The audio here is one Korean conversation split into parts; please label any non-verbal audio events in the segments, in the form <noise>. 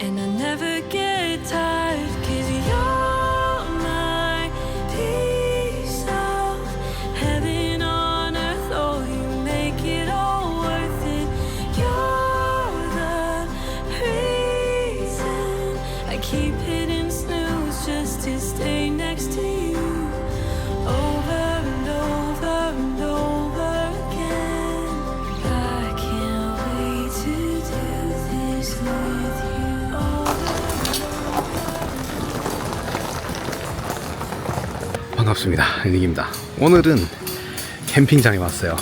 And I never get 반갑습니다. 닉입니다. 오늘은 캠핑장에 왔어요.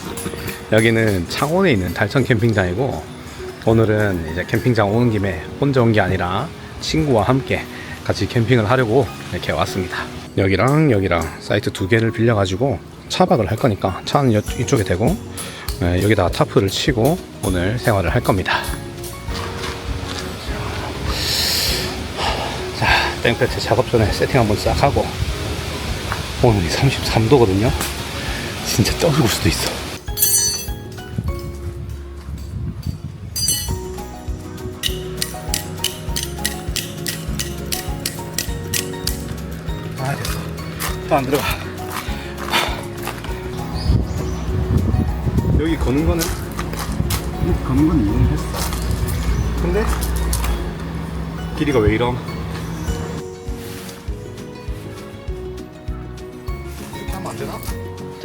<laughs> 여기는 창원에 있는 달천 캠핑장이고 오늘은 이제 캠핑장 오는 김에 혼자 온 게 아니라 친구와 함께 같이 캠핑을 하려고 이렇게 왔습니다. 여기랑 여기랑 사이트 두 개를 빌려가지고 차박을 할 거니까 차는 여- 이쪽에 대고 네, 여기다가 타프를 치고 오늘 생활을 할 겁니다. 자, 땡볕에 작업 전에 세팅 한번 싹 하고 오늘이 33도거든요. 진짜 떠 죽을 수도 있어. 아 됐어. 또 안 들어가. 여기 거는 거는 여기 거는 건 이해를 했어. 근데 길이가 왜 이럼?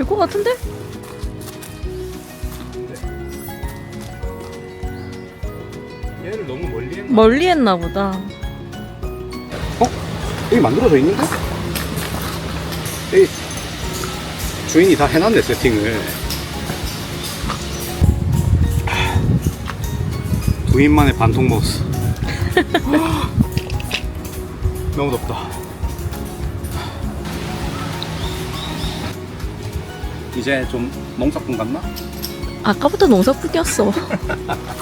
것 같은데? 얘를 너무 멀리 했나? 멀리 했나 보다. 어? 여기 만들어져 있는데? 여기 주인이 다 해놨네 세팅을 부인만의 반통 모스 <laughs> 너무 덥다 이제 좀 농사꾼 같나? 아까부터 농사꾼이었어. <laughs>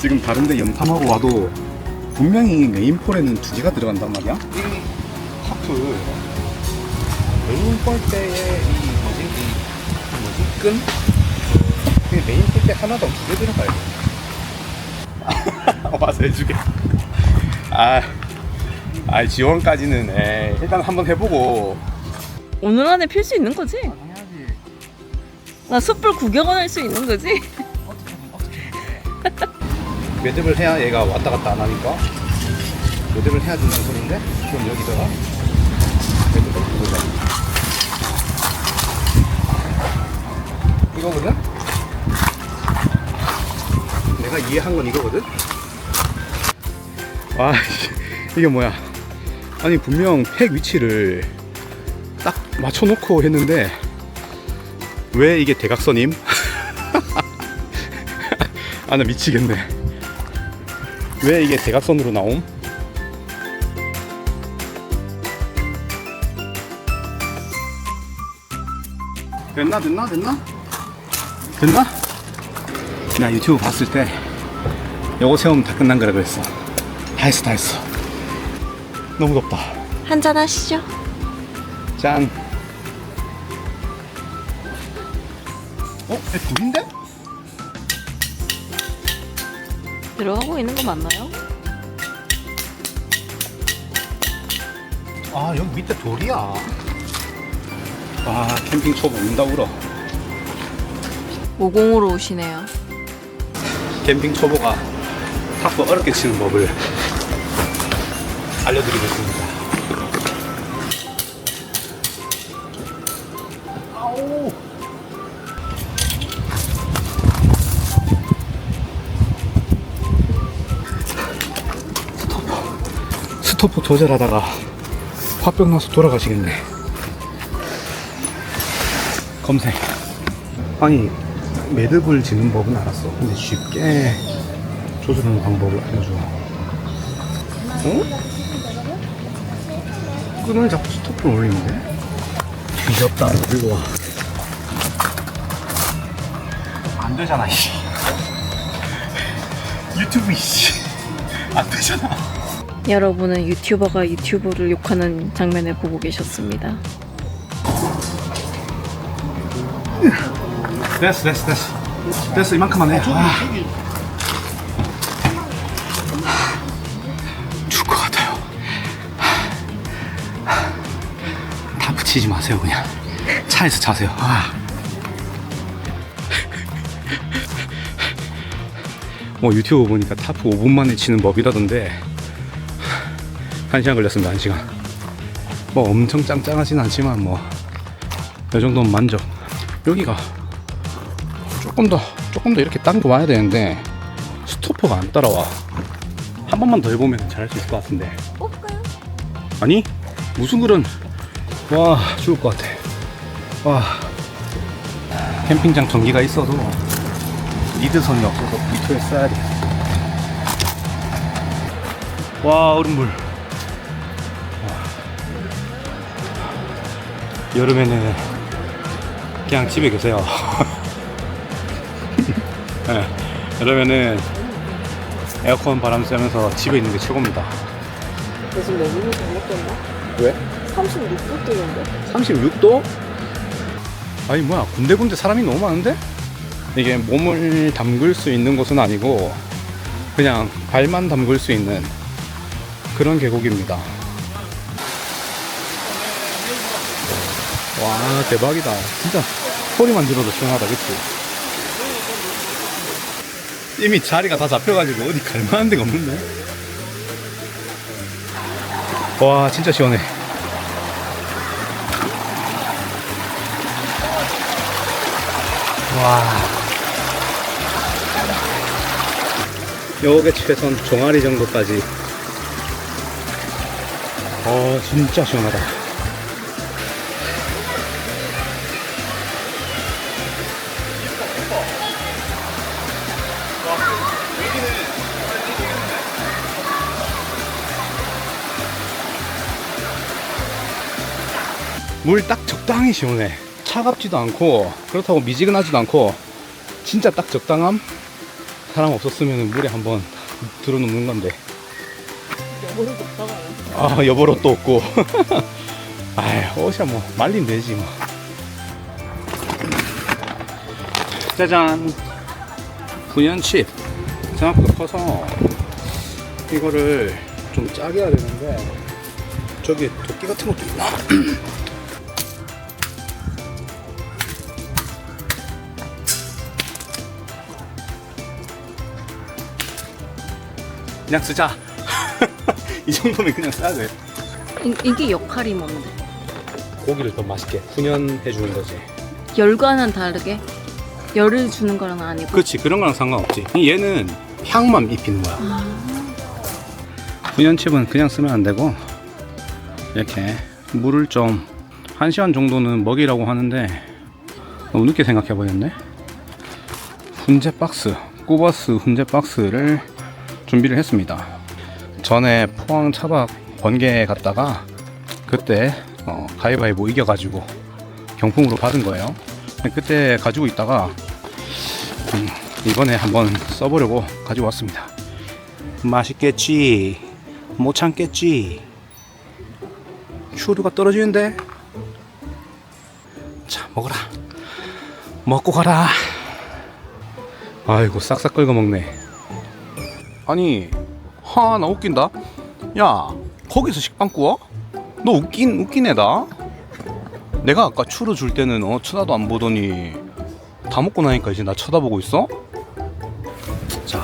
지금 다른데 염탐하고 와도 분명히 메인폴에는 두 개가 들어간단 말이야? 이 하프 메인폴 때의 이 뭐지? 이 뭐지? 끈? 그 메인폴 때 하나도 두개 들어가요 <laughs> 와서 해주게 아, 아 지원까지는 에이, 일단 한번 해보고 오늘 안에 필 수 있는 거지? 해야지 나 숯불 구경은 할 수 있는 거지? 매듭을 해야 얘가 왔다 갔다 안 하니까 매듭을 해야 된다는 소리인데 그럼 여기다가 매듭을 두고자 이거거든? 내가 이해한 건 이거거든? 와 씨, 이게 뭐야 아니 분명 팩 위치를 딱 맞춰놓고 했는데 왜 이게 대각선임? <laughs> 아 나 미치겠네 왜 이게 대각선으로 나옴? 됐나 됐나 됐나? 됐나? 나 유튜브 봤을 때 요거 세우면 다 끝난 거라 그랬어 다 했어 다 했어 너무 덥다 한잔 하시죠. 짠 어? 애 둘인데? 들어가고 있는 거 맞나요? 아 여기 밑에 돌이야 아 캠핑 초보 운다 울어 50으로 오시네요. 캠핑 초보가 타프 어렵게 치는 법을 알려드리고 있습니다. 아우. 스토퍼, 스토퍼 조절하다가 화병 나서 돌아가시겠네. 검색. 아니 매듭을 짓는 법은 알았어. 근데 쉽게 조절하는 방법을 알려줘. 어? 끈을 잡고 스톱을 올리는데? 뒤졌다. 그리고 안 되잖아. 씨. 유튜브 씨. 안 되잖아. 여러분은 유튜버가 유튜버를 욕하는 장면을 보고 계셨습니다. 됐어 됐어 됐어 됐어 이만큼만 해 아. 다 붙이지 마세요 그냥. 차에서 자세요. 아. 뭐 유튜브 보니까 타프 5분 만에 치는 법이라던데. 1시간 걸렸습니다 1시간. 뭐 엄청 짱짱하진 않지만 뭐이 정도는 만족. 여기가 조금 더 조금 더 이렇게 당겨 와야 되는데 스토퍼가 안 따라와. 한 번만 더 해보면 잘할 수 있을 것 같은데. 뽑까요? 아니 무슨 그런 와 죽을 것 같아 와 캠핑장 전기가 있어도 리드선이 없어서 밑에 써야 돼와 얼음물 와. 여름에는 그냥 집에 계세요 <laughs> 네, 여름에는 에어컨 바람 쐬면서 집에 있는 게 최고입니다 요즘 메뉴는 잘못됐나? 왜? 36도 뜨는데? 36도? 아니 뭐야 군데군데 사람이 너무 많은데? 이게 몸을 담글 수 있는 곳은 아니고 그냥 발만 담글 수 있는 그런 계곡입니다 와 대박이다 진짜 소리만 들어도 시원하다 그치? 이미 자리가 다 잡혀가지고 어디 갈만한 데가 없는데 와 진짜 시원해 와. 요게 최선 종아리 정도까지. 어, 진짜 시원하다. 물 딱 적당히 시원해. 차갑지도 않고 그렇다고 미지근하지도 않고 진짜 딱 적당함. 사람 없었으면 물에 한번 들어눕는 건데. 여보를 못다가요 아 여벌 옷도 없고. <laughs> 아이 옷이야 뭐 말리면 되지 뭐. 짜잔. 분연칩. 생각보다 커서 이거를 좀 짜게 해야 되는데 저기 도끼 같은 것도 있나? <clears throat> 그냥 쓰자. <laughs> 이 정도면 그냥 써야 돼. 이, 이게 역할이 뭔데? 고기를 더 맛있게 훈연해 주는 거지. 열과는 다르게? 열을 주는 거랑 아니고 그렇지 그런 거랑 상관없지. 얘는 향만 입히는 거야. 아, 훈연칩은 그냥 쓰면 안 되고 이렇게 물을 좀한 시간 정도는 먹이라고 하는데 너무 늦게 생각해 버렸네. 훈제 박스, 꾸버스 훈제 박스를 준비를 했습니다. 전에 포항 차박 번개 갔다가 그때 어, 가위바위보 이겨가지고 경품으로 받은 거예요. 그때 가지고 있다가 음, 이번에 한번 써보려고 가지고 왔습니다. 맛있겠지? 못 참겠지? 추루가 떨어지는데? 자, 먹어라. 먹고 가라. 아이고, 싹싹 긁어 먹네. 아니, 하, 나 웃긴다. 야, 거기서 식빵 구워? 너 웃긴, 웃긴 애다. 내가 아까 추루 줄 때는 어, 쳐다도 안 보더니 다 먹고 나니까 이제 나 쳐다보고 있어? 자,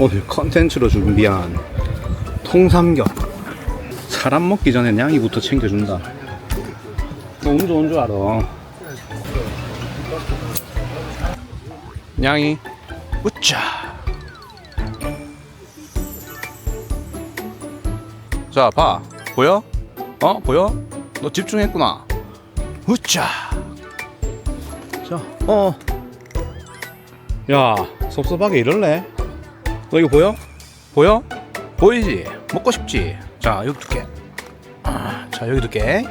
오늘 컨텐츠로 준비한 통삼겹. 사람 먹기 전에 냥이부터 챙겨준다. 너운 좋은 줄 알아. 냥이, 으쌰. 자, 봐. 보여? 어? 보여? 너 집중했구나. 으쌰. 자, 어. 야, 섭섭하게 이럴래? 너 이거 보여? 보여? 보이지? 먹고 싶지? 자, 여기 둘게. 아, 자, 여기 둘게.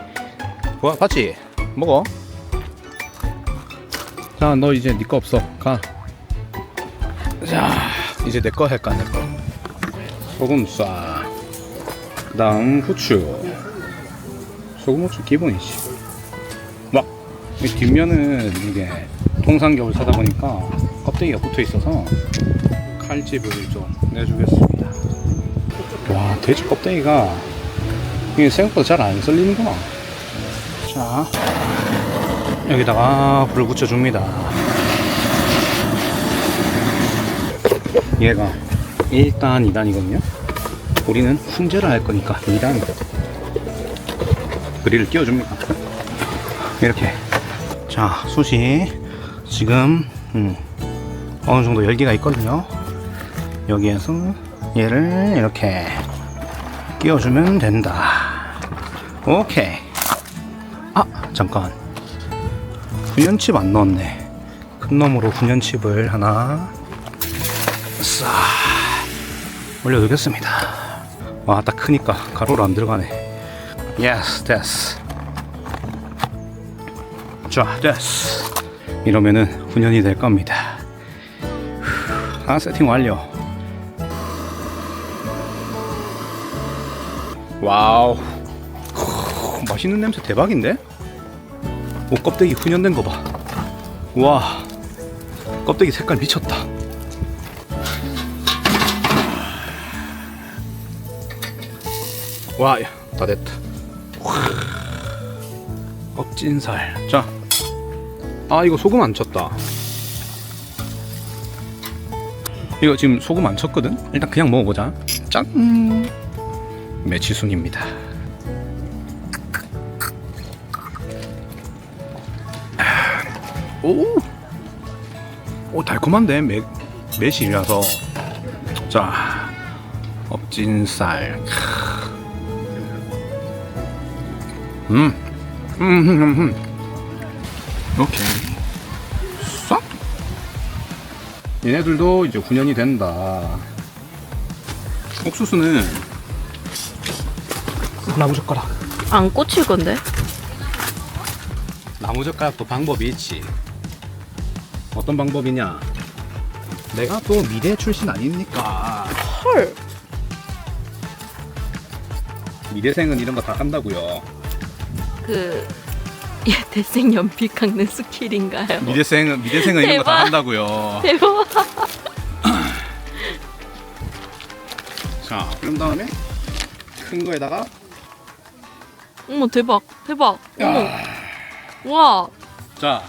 와, 봤지? 먹어. 자, 너 이제 네 거 없어. 가. 자, 이제 내 거 할까, 내 거. 소금 쏴. 그 다음 후추. 소금 후추 기본이지. 막, 이 뒷면은 이게 통삼겹을 사다 보니까 껍데기가 붙어 있어서 칼집을 좀 내주겠습니다. 와 돼지 껍데기가 이게 생각보다 잘 안 썰리는구나. 자 여기다가 불을 붙여줍니다. 얘가 1단, 2단이거든요. 우리는 훈제를 할 거니까 2단 그릴을 끼워줍니다. 이렇게 자 숯이 지금 음, 어느 정도 열기가 있거든요. 여기에서 얘를 이렇게 끼워주면 된다. 오케이. 아 잠깐 훈연칩 안 넣었네. 큰 놈으로 훈연칩을 하나 싹 올려두겠습니다. 와, 딱 크니까 가로로 안 들어가네. 예스, 됐어. 자, 됐어. 이러면은 훈연이 될 겁니다. 후, 아, 세팅 완료. 와우. 크, 맛있는 냄새 대박인데? 옷 껍데기 훈연된 거 봐. 와, 껍데기 색깔 미쳤다. 와, 야, 다 됐다. 껍진살. 자, 아 이거 소금 안 쳤다. 이거 지금 소금 안 쳤거든. 일단 그냥 먹어보자. 짠. 매치순입니다. 오, 오 달콤한데 매 매실이라서. 자, 엎진살. 음, 음, 음, 음, 음. 오케이. 싹. 얘네들도 이제 훈연이 된다. 옥수수는 나무젓가락. 안 꽂힐 건데? 나무젓가락도 방법이 있지. 어떤 방법이냐? 내가 또 미대 출신 아닙니까? 헐. 미대생은 이런 거 다 한다고요. 그 예, 대생 연필 깎는 스킬인가요? 미대생은 미대생은 이런 거 다 대박. 한다고요. 대박. 자, 그럼 다음에 큰 거에다가 어머 대박 대박. 어머. 야, 와. 자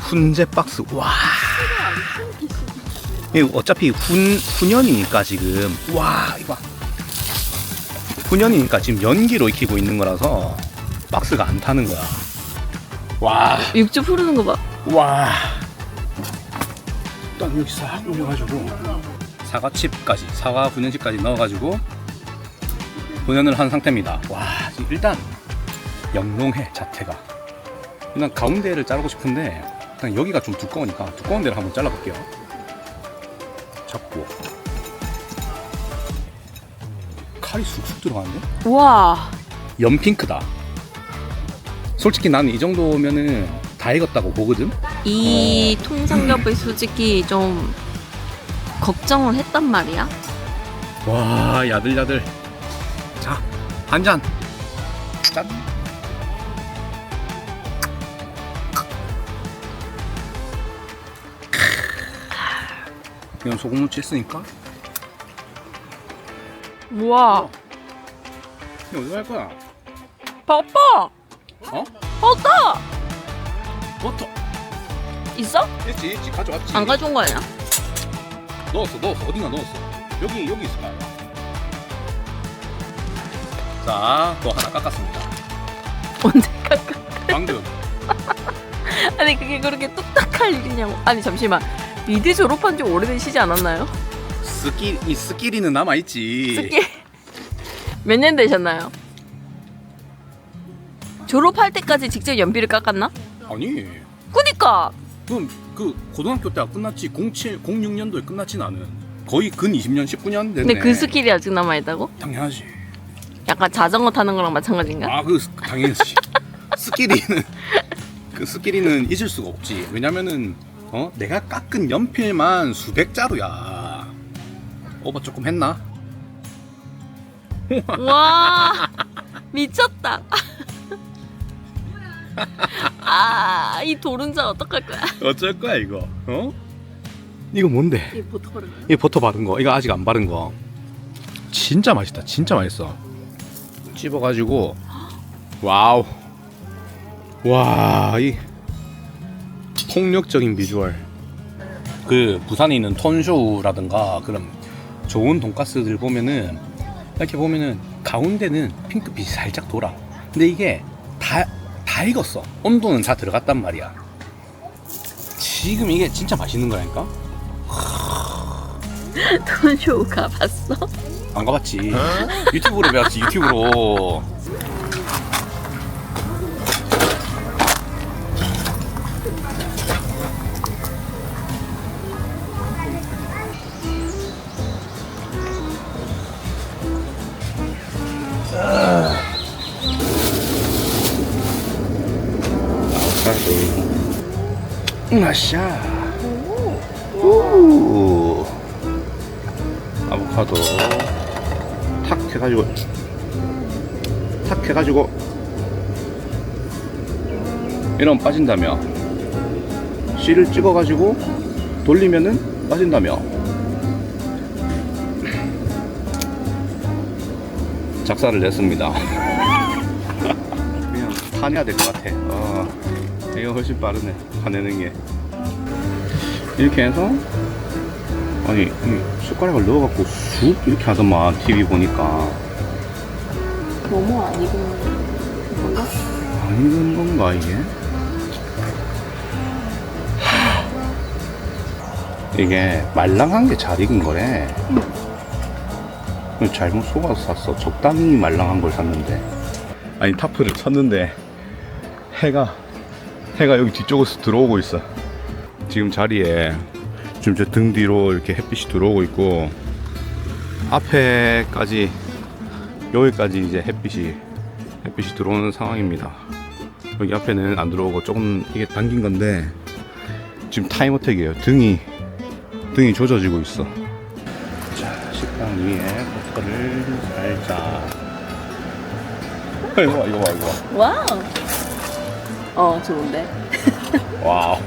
훈제 박스 와 이거 어차피 훈 훈연이니까 지금 와 이거 봐. 훈연이니까 지금 연기로 익히고 있는 거라서 박스가 안 타는 거야 와 육즙 흐르는 거 봐. 와. 딱 여기 싹 올려가지고 사과칩까지 사과 분연칩까지 넣어가지고 분연을 한 상태입니다. 와 지금 일단 영롱해 자태가. 일단 가운데를 자르고 싶은데 일단 여기가 좀 두꺼우니까 두꺼운 데를 한번 잘라볼게요. 잡고 칼이 쑥쑥 들어가는데? 와. 연핑크다. 솔직히 나는 이 정도면은 다 익었다고 보거든. 이 통삼겹을 <clears throat> 솔직히 좀 걱정을 했단 말이야. 와 야들야들 자 한 잔 짠 이건 소금 무치 했으니까 우와. 이거 어디 갈 거야? 바빠. 어? 바빠. 버터 있어? 있지 있지 가져왔지 안 가져온 거 아니야? 넣었어 넣었어 어딘가 넣었어 여기 여기 있을 거야 자또 하나 깎았습니다 언제 깎아? 방금 <laughs> 아니 그게 그렇게 뚝딱 할 일이냐고. 아니 잠시만. 미대 졸업한 지 오래되시지 않았나요? 스키 이 스키리는 남아 있지. 스키. 몇 년 되셨나요? 졸업할 때까지 직접 연필을 깎았나? 아니. 그니까. 그럼 그 고등학교 때가 끝났지. 07, 06년도에 끝났지 나는. 거의 근 20년 19년 됐네. 근데 그 스킬이 아직 남아 있다고? 당연하지. 약간 자전거 타는 거랑 마찬가지인가? 아 그 당연하지. 스키리는 그 스키리는 잊을 수가 없지. 왜냐면은 어? 내가 깎은 연필만 수백 자루야 오버 조금 했나? <laughs> 와 미쳤다 <laughs> 아, 이 도른자 어떡할 거야? 어쩔 거야 이거? 어? 이거 뭔데? 이 보터버려. 이 버터 바른 거 이거 아직 안 바른 거 진짜 맛있다 진짜 맛있어 찝어가지고 와우 와 이 폭력적인 비주얼 그 부산에 있는 톤쇼우라든가 그런 좋은 돈가스들 보면은 이렇게 보면은 가운데는 핑크빛이 살짝 돌아 근데 이게 다, 다 익었어 온도는 다 들어갔단 말이야 지금 이게 진짜 맛있는 거라니까 <laughs> 톤쇼 가봤어? 안 가봤지. 유튜브로 배웠지, 유튜브로. 마샤. 오. 아보카도. 탁 해가지고. 탁 해가지고. 이러면 빠진다며. 씨를 찍어가지고 돌리면은 빠진다며. 작사를 냈습니다. <laughs> 그냥 타내야 될 것 같아. 아, 이거 훨씬 빠르네 파내는 게 이렇게 해서 아니 이 숟가락을 넣어갖고 쑥 이렇게 하더만 TV 보니까 너무 안 익은 건가? 안 익은 건가 이게? 이게 말랑한 게 잘 익은 거래. 잘못 속아서 샀어. 적당히 말랑한 걸 샀는데. 아니 타프를 쳤는데 해가 해가 여기 뒤쪽에서 들어오고 있어. 지금 자리에 지금 저 등 뒤로 이렇게 햇빛이 들어오고 있고 앞에까지 여기까지 이제 햇빛이 햇빛이 들어오는 상황입니다. 여기 앞에는 안 들어오고 조금 이게 당긴 건데 지금 타임 어택이에요. 등이 등이 조져지고 있어. 자 식당 위에 버터를 살짝. <laughs> 이거 봐 이거 봐 이거 봐. 와우. 어, 좋은데. <laughs> 와우.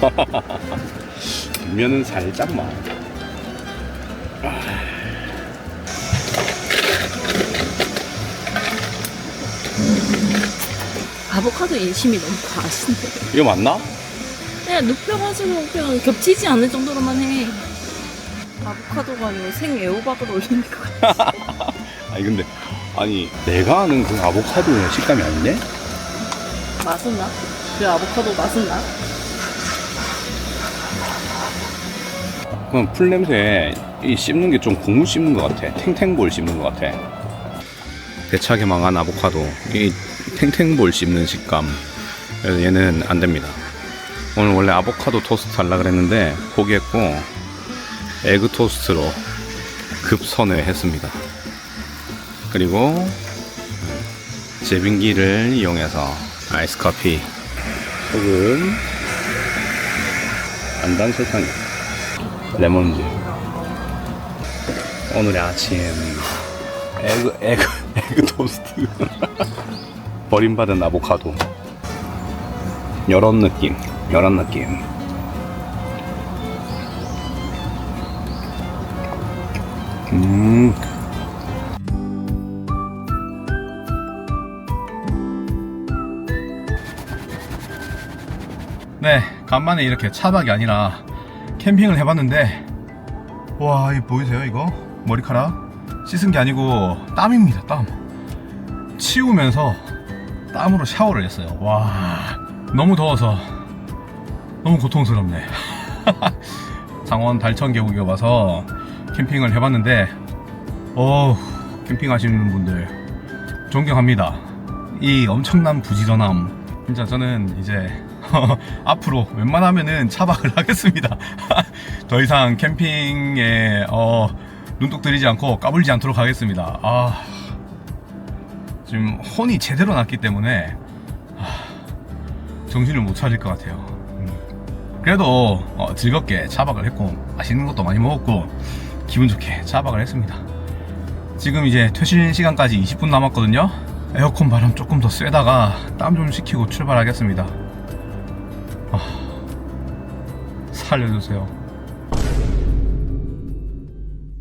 <laughs> 뒷면은 살짝만. 아보카도 인심이 너무 과하신데. 이거 맞나? 그냥 눕혀가지고 그냥 겹치지 않을 정도로만 해. 아보카도가 아니고 생 애호박을 올리는 것 같아. <laughs> 아니 근데 아니 내가 아는 그 아보카도의 식감이 아닌데? 맛은 나? 그 아보카도 맛은 나? 그럼 풀 냄새 이 씹는 게 좀 국물 씹는 것 같아. 탱탱볼 씹는 것 같아. 대차게 망한 아보카도 이 탱탱볼 씹는 식감. 그래서 얘는 안 됩니다. 오늘 원래 아보카도 토스트 하려 그랬는데 포기했고 에그 토스트로 급선회했습니다. 그리고 제빙기를 이용해서 아이스 커피. 혹은 안단 설탕 레몬즙 오늘의 아침. 에그 에그 에그 토스트. <laughs> 버림받은 아보카도. 요런 느낌 요런 느낌. 음 네, 간만에 이렇게 차박이 아니라 캠핑을 해봤는데 와, 이 보이세요 이거? 머리카락? 씻은 게 아니고 땀입니다, 땀. 치우면서 땀으로 샤워를 했어요. 와, 너무 더워서 너무 고통스럽네. <laughs> 창원 달천 계곡에 와서 캠핑을 해봤는데, 어, 캠핑하시는 분들 존경합니다. 이 엄청난 부지런함. 진짜 저는 이제 <laughs> 앞으로 웬만하면은 차박을 <laughs> 하겠습니다. <laughs> 더 이상 캠핑에 어, 눈독 들이지 않고 까불지 않도록 하겠습니다. 아, 지금 혼이 제대로 났기 때문에 아, 정신을 못 차릴 것 같아요. 음. 그래도 어, 즐겁게 차박을 했고 맛있는 것도 많이 먹었고 기분 좋게 차박을 했습니다. 지금 이제 퇴실 시간까지 20분 남았거든요. 에어컨 바람 조금 더 쐬다가 땀 좀 식히고 출발하겠습니다. 아, 살려주세요.